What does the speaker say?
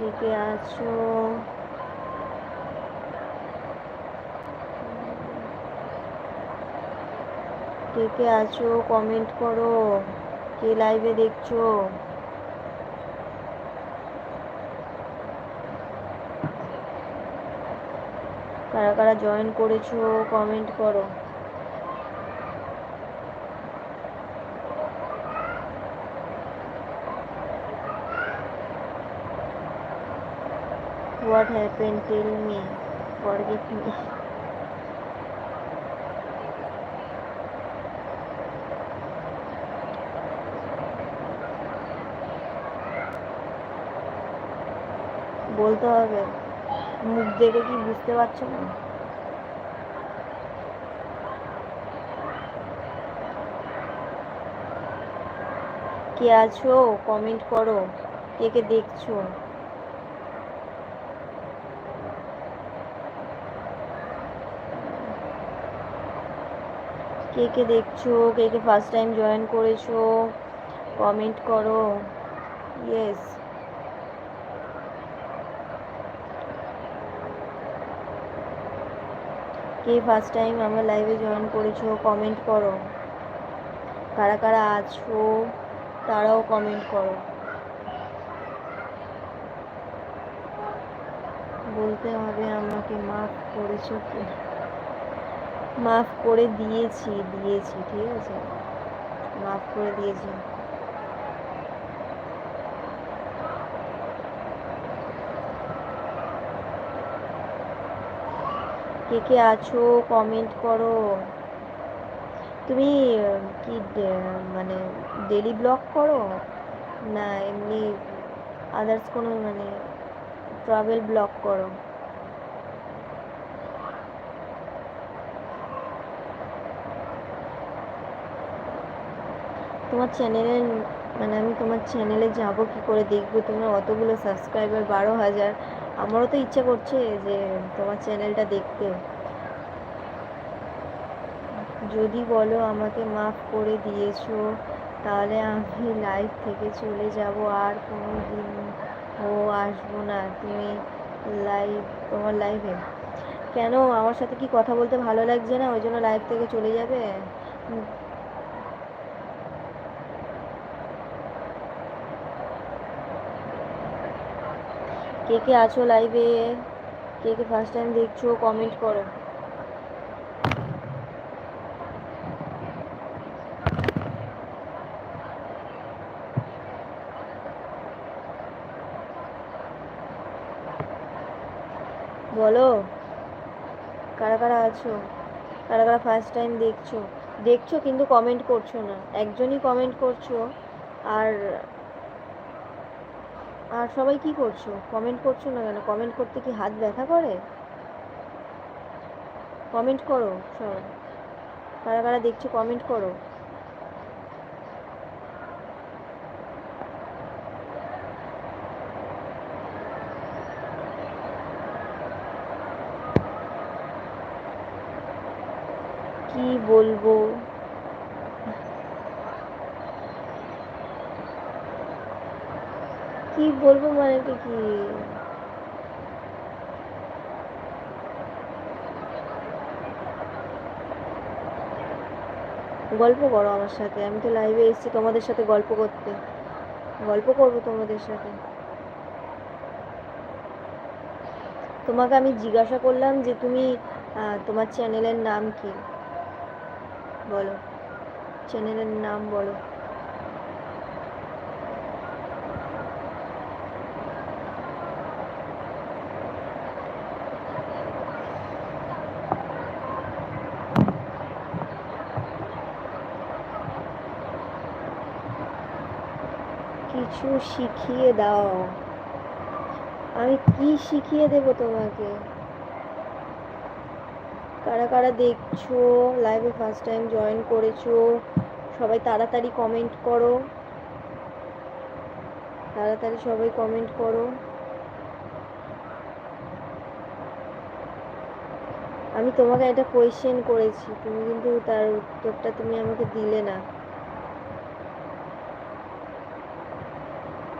কে কে আছো। কে কে আছো কমেন্ট করো। কে লাইভে দেখছ? কারা কারা জয়েন করেছ কমেন্ট করো। What happened? Tell me. Forgive me. বলতে হবে, মুখ দেখে কি বুঝতে পারছ না কে আছো কমেন্ট করো কে কে দেখছ কে কে দেখছ? কে কে ফার্স্ট টাইম জয়েন করেছ? কমেন্ট করো। ইয়েস কে ফার্স্ট টাইম আমার লাইভে জয়েন করেছ কমেন্ট করো। কারা কারা আছো, তারাও কমেন্ট করো। বলতে হবে আমাকে, মাফ করেছ কি মাফ করে দিয়েছি দিয়েছি, ঠিক আছে? মাফ করে দিয়েছি। কে কে আছো কমেন্ট করো। তুমি, কি মানে ডেলি ব্লগ করো? না, এমনি আদার্স কোনো মানে ট্রাভেল ব্লগ করো। তোমার চ্যানেলের মানে আমি তোমার চ্যানেলে যাব কি করে দেখব? তোমার অতগুলো সাবস্ক্রাইবার বারো হাজার। আমারও তো ইচ্ছা করছে যে তোমার চ্যানেলটা দেখতে। যদি বলো আমাকে মাফ করে দিয়েছ, তাহলে আমি লাইভ থেকে চলে যাব। আর কোনো দিন ও আসব না। তুমি লাইভ তোমার লাইভে কেন? আমার সাথে কি কথা বলতে ভালো লাগছে না? ওই জন্য লাইভ থেকে চলে যাবে? কে কে আছো লাইভে কে কে ফার্স্ট টাইম দেখছ? কমেন্ট করো। বলো, কারা কারা আছো? কারা কারা ফার্স্ট টাইম দেখছ? দেখছ কিন্তু কমেন্ট করছ না। একজনই কমেন্ট করছ। আর আর সবাই কি করছ? কমেন্ট করছ না কেন? কমেন্ট করতে কি হাত ব্যথা করে? কমেন্ট করো সবাই কারা কারা দেখছ কমেন্ট করো। কি বলব? কি বলব মানে কি গল্প করো আমার সাথে, আমি তো লাইভে এসেছি তোমাদের সাথে গল্প করতে। গল্প করব তোমাদের সাথে। তোমাকে আমি জিজ্ঞাসা করলাম যে তুমি তোমার চ্যানেলের নাম কি? বলো। চ্যানেলের নাম বলো। কিছু শিখিয়ে দাও। আমি কি শিখিয়ে দেব তোমাকে? কারা কারা দেখছ? লাইভে ফার্স্ট টাইম জয়েন করেছ? সবাই তাড়াতাড়ি কমেন্ট করো। তাড়াতাড়ি সবাই কমেন্ট করো। আমি তোমাকে একটা কোয়েশ্চেন করেছি, তুমি কিন্তু তার উত্তরটা তুমি আমাকে দিলে না।